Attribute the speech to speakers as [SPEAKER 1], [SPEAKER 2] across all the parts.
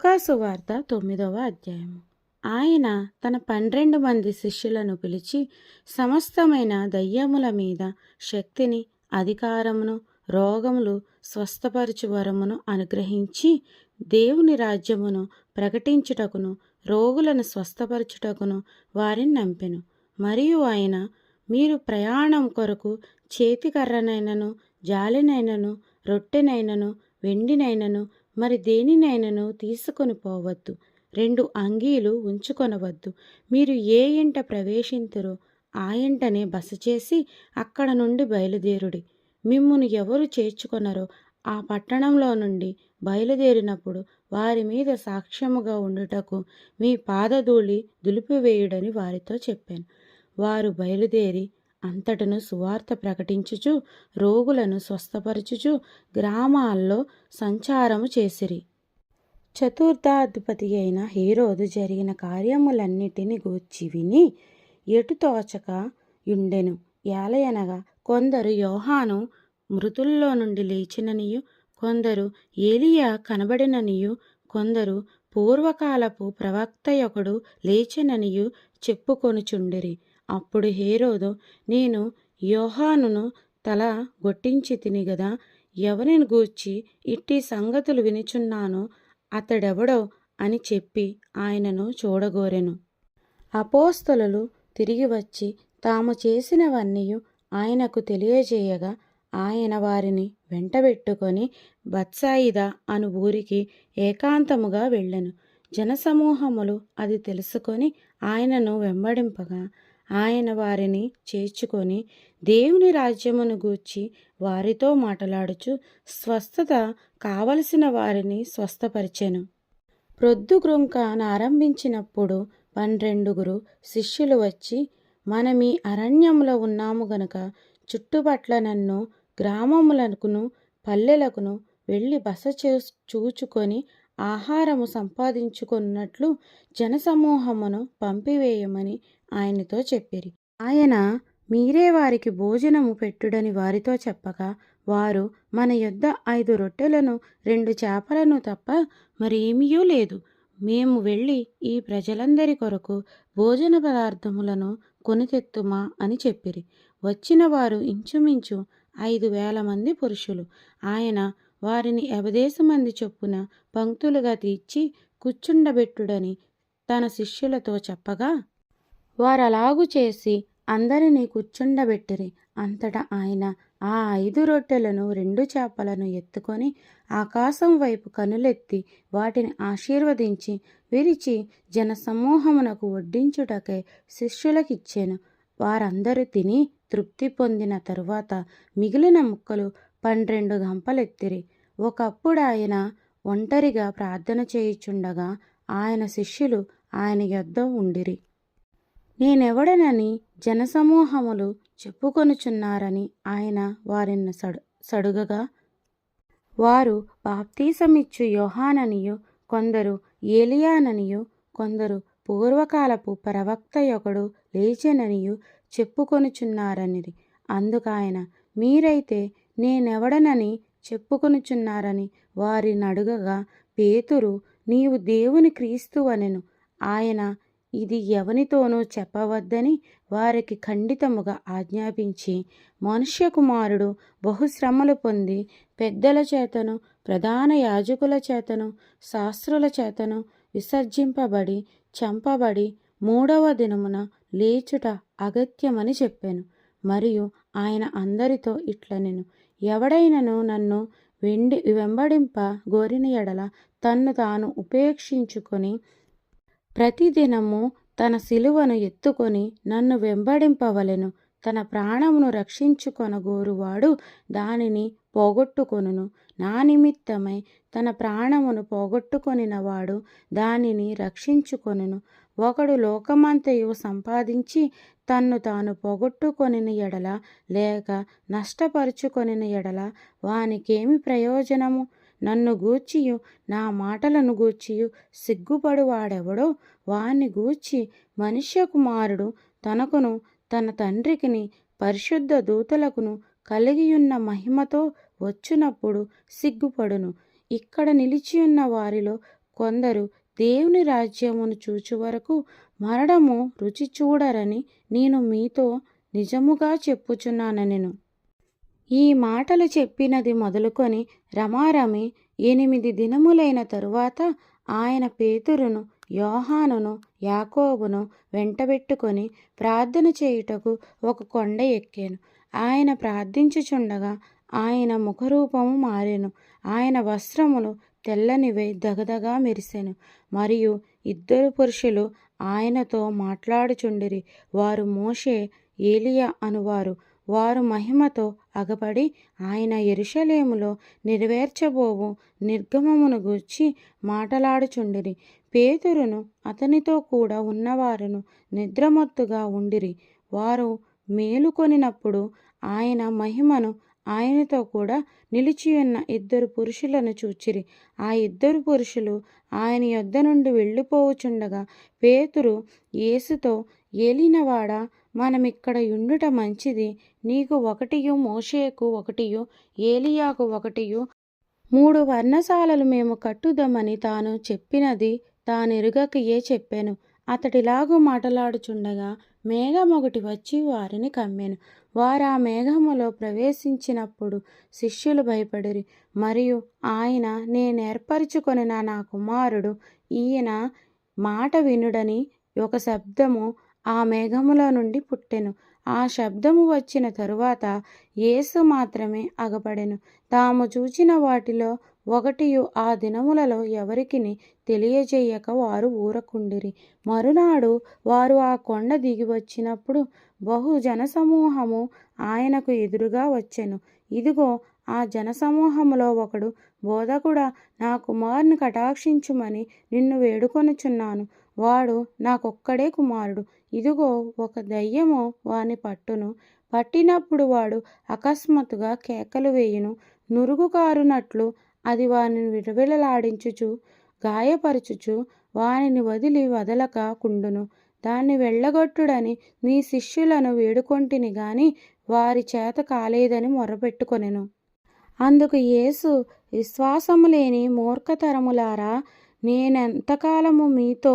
[SPEAKER 1] లూకాసు వార్త తొమ్మిదవ అధ్యాయము. ఆయన తన పన్నెండు మంది శిష్యులను పిలిచి సమస్తమైన దయ్యముల మీద శక్తిని అధికారమును రోగములు స్వస్థపరచు వరమును అనుగ్రహించి దేవుని రాజ్యమును ప్రకటించుటకును రోగులను స్వస్థపరచుటకును వారిని నంపెను. మరియు ఆయన మీరు ప్రయాణం కొరకు చేతికర్రనైనను జాలినైనను రొట్టెనైనను వెండినైనను మరి దేనినైనను తీసుకొని పోవద్దు. రెండు అంగీలు ఉంచుకొనవద్దు. మీరు ఏ ఇంట ప్రవేశింతురో ఆ ఇంటనే బస చేసి అక్కడ నుండి బయలుదేరుడి. మిమ్మును ఎవరు చేర్చుకొనరో ఆ పట్టణంలో నుండి బయలుదేరినప్పుడు వారి మీద సాక్ష్యముగా ఉండుటకు మీ పాదధూళి దులిపివేయుడని వారితో చెప్పాను. వారు బయలుదేరి అంతటను సువార్త ప్రకటించుచు రోగులను స్వస్థపరచుచు గ్రామాల్లో సంచారము చేసిరి. చతుర్థాధిపతి అయిన హీరోదు జరిగిన కార్యములన్నిటిని గూర్చి విని ఎటుతోచక యుండెను? ఏలయనగా కొందరు యోహాను మృతుల్లో నుండి లేచిననియు కొందరు ఏలియా కనబడిననియు కొందరు పూర్వకాలపు ప్రవక్త ఒకడు లేచిననియు చెప్పుకొనుచుండిరి. అప్పుడు హేరోదు నేను యోహానును తల గొట్టించి తిని గదా ఎవరిని గూర్చి ఇట్టి సంగతులు వినుచున్నానో అతడెవడో అని చెప్పి ఆయనను చూడగోరెను. అపోస్తలు తిరిగి వచ్చి తాము చేసినవన్నీ ఆయనకు తెలియజేయగా ఆయన వారిని వెంటబెట్టుకొని బత్సాయిదా అను ఊరికి ఏకాంతముగా వెళ్ళెను. జనసమూహములు అది తెలుసుకొని ఆయనను వెంబడింపగా ఆయన వారిని చేర్చుకొని దేవుని రాజ్యమును గూర్చి వారితో మాట్లాడుచు స్వస్థత కావలసిన వారిని స్వస్థపరిచెను. ప్రొద్దుగ్రుంక ఆరంభించినప్పుడు పన్నెండుగురు శిష్యులు వచ్చి మనమీ అరణ్యములో ఉన్నాము గనక చుట్టుపట్ల నన్ను గ్రామములకును పల్లెలకును వెళ్ళి బస చూ చూచుకొని ఆహారము సంపాదించుకున్నట్లు జనసమూహమును పంపివేయమని ఆయనతో చెప్పిరి. ఆయన మీరే వారికి భోజనము పెట్టుడని వారితో చెప్పగా వారు మన యొద్ద ఐదు రొట్టెలను రెండు చేపలను తప్ప మరేమీయూ లేదు. మేము వెళ్ళి ఈ ప్రజలందరి కొరకు భోజన పదార్థములను కొనితెత్తుమా అని చెప్పిరి. వచ్చిన వారు ఇంచుమించు ఐదు వేల మంది పురుషులు. ఆయన వారిని మంది చొప్పున పంక్తులుగా తీర్చి కూర్చుండబెట్టుడని తన శిష్యులతో చెప్పగా వారలాగు చేసి అందరినీ కూర్చుండబెట్టిరి. అంతటా ఆయన ఆ ఐదు రొట్టెలను రెండు చేపలను ఎత్తుకొని ఆకాశం వైపు కనులెత్తి వాటిని ఆశీర్వదించి విరిచి జనసమూహమునకు వడ్డించుటకై శిష్యులకిచ్చాను. వారందరూ తిని తృప్తి పొందిన తరువాత మిగిలిన ముక్కలు పన్నెండు గంపలెత్తిరి. ఒకప్పుడు ఆయన ఒంటరిగా ప్రార్థన చేయుచుండగా ఆయన శిష్యులు ఆయన యొద్ద ఉండిరి. నేనెవడనని జనసమూహములు చెప్పుకొనుచున్నారని ఆయన వారిని సడు సడుగగా? వారు బాప్తీసమిచ్చు యోహాననియు కొందరు ఏలియాననియు కొందరు పూర్వకాలపు ప్రవక్త ఒకడు లేచెననియు చెప్పుకొనుచున్నారనిరి. అందుకాయన మీరైతే నేనెవడనని చెప్పుకొనుచున్నారని వారిని అడుగగా పేతురు నీవు దేవుని క్రీస్తు అనెను. ఆయన ఇది ఎవనితోనూ చెప్పవద్దని వారికి ఖండితముగా ఆజ్ఞాపించి మనుష్య కుమారుడు బహుశ్రమలు పొంది పెద్దల చేతను ప్రధాన యాజకుల చేతను శాస్త్రుల చేతను విసర్జింపబడి చంపబడి మూడవ దినమున లేచుట అగత్యమని చెప్పాను. మరియు ఆయన అందరితో ఇట్లనెను ఎవడైనను నన్ను వెండి వెంబడింప గోరిన ఎడల తన్ను తాను ఉపేక్షించుకొని ప్రతిదినము తన శిలువను ఎత్తుకొని నన్ను వెంబడింపవలెను. తన ప్రాణమును రక్షించుకొనగోరువాడు దానిని పోగొట్టుకొనును. నా నిమిత్తమై తన ప్రాణమును పోగొట్టుకొనినవాడు దానిని రక్షించుకొనును. ఒకడు లోకమంతయు సంపాదించి తన్ను తాను పోగొట్టుకొనిన ఎడల లేక నష్టపరుచుకొనిన ఎడల వానికేమి ప్రయోజనము? నన్ను గూర్చియు నా మాటలను గూర్చియు సిగ్గుపడువాడెవడో? వాని గూర్చి మనుష్య కుమారుడు తనకును తన తండ్రికిని పరిశుద్ధ దూతలకును కలిగియున్న మహిమతో వచ్చినప్పుడు సిగ్గుపడును. ఇక్కడ నిలిచియున్న వారిలో కొందరు దేవుని రాజ్యమును చూచు వరకు మరణము రుచి చూడరని నేను మీతో నిజముగా చెప్పుచున్నానెను ఈ మాటలు చెప్పినది మొదలుకొని రమారమి ఎనిమిది దినములైన తరువాత ఆయన పేతురును యోహానును యాకోబును వెంటబెట్టుకొని ప్రార్థన చేయుటకు ఒక కొండ ఎక్కాను. ఆయన ప్రార్థించుచుండగా ఆయన ముఖరూపము మారెను. ఆయన వస్త్రములు తెల్లనివై దగదగా మెరిసెను. మరియు ఇద్దరు పురుషులు ఆయనతో మాట్లాడుచుండిరి. వారు మోషే ఏలియా అనువారు. వారు మహిమతో అగపడి ఆయన ఎరుషలేములో నెరవేర్చబోవు నిర్గమమును గూర్చి మాటలాడుచుండిరి. పేతురును అతనితో కూడా ఉన్నవారును నిద్రమత్తుగా ఉండిరి. వారు మేలుకొనినప్పుడు ఆయన మహిమను ఆయనతో కూడా నిలిచియున్న ఇద్దరు పురుషులను చూచిరి. ఆ ఇద్దరు పురుషులు ఆయన యొద్ద నుండి వెళ్ళిపోవుచుండగా పేతురు యేసుతో ఏలినవాడా మనమిక్కడ ఉండుట మంచిది. నీకు ఒకటియు మోషేకు ఒకటియు ఏలియాకు ఒకటియు. మూడు వర్ణశాలలు మేము కట్టుదామని తాను చెప్పినది తానెరుగకయే చెప్పాను. అతడిలాగు మాటలాడుచుండగా మేఘం ఒకటి వచ్చి వారిని కమ్మెను. వారు ఆ మేఘములో ప్రవేశించినప్పుడు శిష్యులు భయపడిరి. మరియు ఆయన నేనేర్పరచుకొని నా కుమారుడు ఈయన మాట వినుడని ఒక శబ్దము ఆ మేఘములో నుండి పుట్టెను. ఆ శబ్దము వచ్చిన తరువాత యేసు మాత్రమే అగపడెను. తాము చూచిన వాటిలో ఒకటియు ఆ దినములలో ఎవరికిని తెలియజేయక వారు ఊరకుండిరి. మరునాడు వారు ఆ కొండ దిగి వచ్చినప్పుడు బహు జనసమూహము ఆయనకు ఎదురుగా వచ్చెను. ఇదిగో ఆ జనసమూహములో ఒకడు బోధకుడా నా కుమారుని కటాక్షించుమని నిన్ను వేడుకొనుచున్నాను. వాడు నాకొక్కడే కుమారుడు. ఇదిగో ఒక దయ్యము వాని పట్టును. పట్టినప్పుడు వాడు అకస్మాత్తుగా కేకలు వేయును. నురుగు కారునట్లు అది వానిని విడవిడలాడించుచు గాయపరచుచు వానిని వదిలి వదలక కుండును. దాన్ని వెళ్ళగొట్టుడని నీ శిష్యులను వేడుకొంటిని గాని వారి చేత కాలేదని మొరపెట్టుకొనెను. అందుకు యేసు విశ్వాసము లేని మూర్ఖతరములారా నేనెంతకాలము మీతో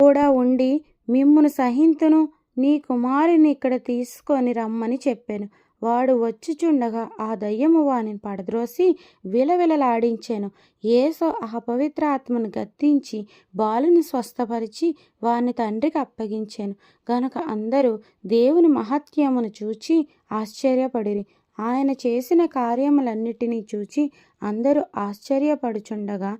[SPEAKER 1] కూడా ఉండి మిమ్మును సహింతును నీ కుమారుని ఇక్కడ తీసుకొని రమ్మని చెప్పాను. వాడు వచ్చిచుండగా ఆ దయ్యము వానిని పడద్రోసి విలవిలలాడించాను. ఏసో ఆ పవిత్రాత్మను గద్దించి బాలుని స్వస్థపరిచి వాని తండ్రికి అప్పగించాను. గనుక అందరూ దేవుని మహత్యమును చూచి ఆశ్చర్యపడిరి. ఆయన చేసిన కార్యములన్నిటినీ చూచి అందరూ ఆశ్చర్యపడుచుండగా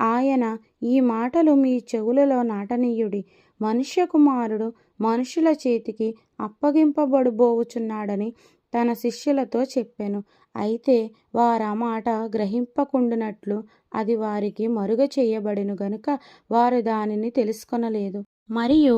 [SPEAKER 1] ఆయన ఈ మాటలు మీ చెవులలో నాటనీయుడి. మనుష్య కుమారుడు మనుషుల చేతికి అప్పగింపబడుబోవుచున్నాడని తన శిష్యులతో చెప్పాను. అయితే వారు ఆ మాట గ్రహింపకుండునట్లు అది వారికి మరుగ చేయబడెను గనుక వారు దానిని తెలుసుకొనలేదు. మరియు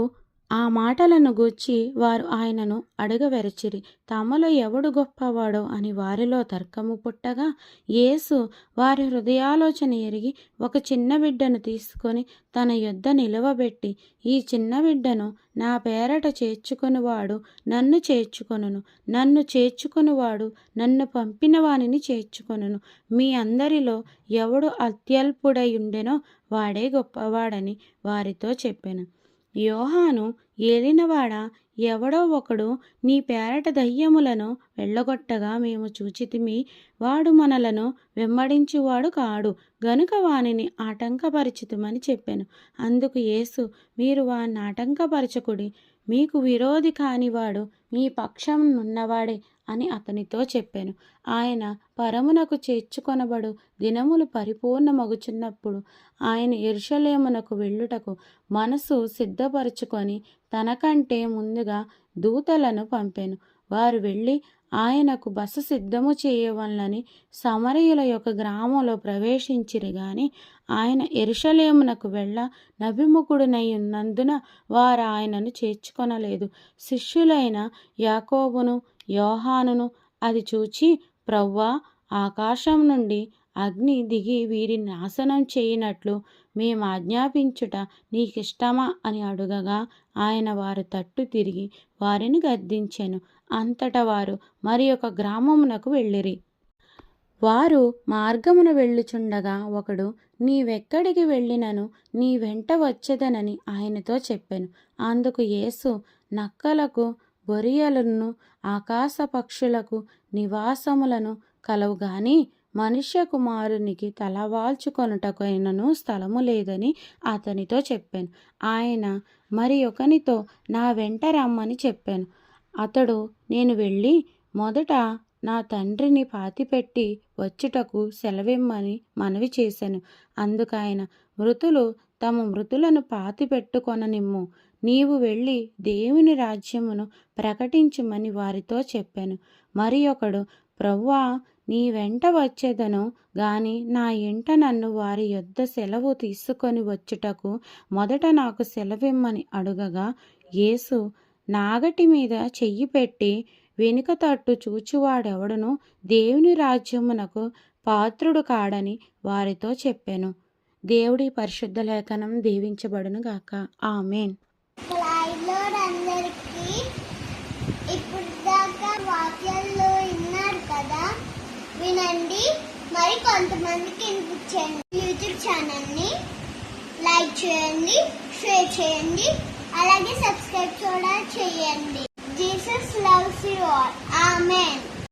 [SPEAKER 1] ఆ మాటలను గూర్చి వారు ఆయనను అడగవెరచిరి. తమలో ఎవడు గొప్పవాడో అని వారిలో తర్కము పుట్టగా యేసు వారి హృదయాలోచన ఎరిగి ఒక చిన్న బిడ్డను తీసుకొని తన యొద్ద నిలవబెట్టి ఈ చిన్న బిడ్డను నా పేరట చేర్చుకొనివాడు నన్ను చేర్చుకొనును నన్ను చేర్చుకొనివాడు నన్ను పంపిన వానిని చేర్చుకొనును. మీ అందరిలో ఎవడు అత్యల్పుడై ఉండెనో వాడే గొప్పవాడని వారితో చెప్పాను. యోహాను ఏలినవాడ? ఎవడో ఒకడు నీ పేరట దయ్యములను వెళ్ళగొట్టగా మేము చూచితిమి. వాడు మనలను వెంబడించువాడు కాడు. గనుక వానిని ఆటంకపరిచితమని చెప్పాను. అందుకు యేసు మీరు వాని ఆటంకపరచకుడి. మీకు విరోధి కానివాడు మీ పక్షం నున్నవాడే. అని అతనితో చెప్పాను. ఆయన పరమునకు చేర్చుకొనబడు దినములు పరిపూర్ణమగుచున్నప్పుడు ఆయన ఎరుషలేమునకు వెళ్ళుటకు మనసు సిద్ధపరచుకొని తనకంటే ముందుగా దూతలను పంపాను. వారు వెళ్ళి ఆయనకు బస సిద్ధము చేయవలనని సమరయుల యొక్క గ్రామంలో ప్రవేశించిరి గాని ఆయన ఎరుషలేమునకు వెళ్ళ నభిముఖుడునై ఉన్నందున వారు ఆయనను చేర్చుకొనలేదు. శిష్యులైన యాకోబును యోహానును అది చూచి ప్రవ్వా ఆకాశం నుండి అగ్ని దిగి వీరి నాశనం చేయనట్లు మేము ఆజ్ఞాపించుట నీకిష్టమా? అని అడుగగా ఆయన వారు తట్టు తిరిగి వారిని గద్దించెను. అంతటా వారు మరి ఒక గ్రామమునకు వెళ్ళిరి. వారు మార్గమున వెళ్ళుచుండగా ఒకడు నీవెక్కడికి వెళ్ళినను? నీ వెంట వచ్చేదనని ఆయనతో చెప్పాను. అందుకు యేసు నక్కలకు బొరియలను ఆకాశ పక్షులకు నివాసములను కలవుగాని మనుష్య కుమారునికి తలవాల్చుకొనుటకైనను స్థలము లేదని అతనితో చెప్పాను. ఆయన మరి ఒకనితో నా వెంట రమ్మని చెప్పాను. అతడు నేను వెళ్ళి మొదట నా తండ్రిని పాతిపెట్టి వచ్చుటకు సెలవిమ్మని మనవి చేశాను అందుకాయన మృతులు తమ మృతులను పాతిపెట్టుకొననిమ్ము. నీవు వెళ్ళి దేవుని రాజ్యమును ప్రకటించుమని వారితో చెప్పాను. మరి ఒకడు ప్రవ్వా నీ వెంట వచ్చేదను గాని నా ఇంట నన్ను వారి యొద్ద సెలవు తీసుకొని వచ్చుటకు మొదట నాకు సెలవిమ్మని అడుగగా యేసు నాగటి మీద చెయ్యి పెట్టి వెనుక తట్టు చూచువాడెవడను? దేవుని రాజ్యమునకు పాత్రుడు కాడని వారితో చెప్పాను. దేవుడి పరిశుద్ధ లేఖనం దీవించబడును గాక ఆమెన్.
[SPEAKER 2] అందరికీ ఇప్పుడు దాకా వాక్యాల్లో విన్నారు కదా? వినండి. మరి కొంతమందికి వినిపించండి. యూట్యూబ్ ఛానల్ని లైక్ చేయండి షేర్ చేయండి అలాగే సబ్స్క్రైబ్ కూడా చేయండి. Jesus loves you all. Amen.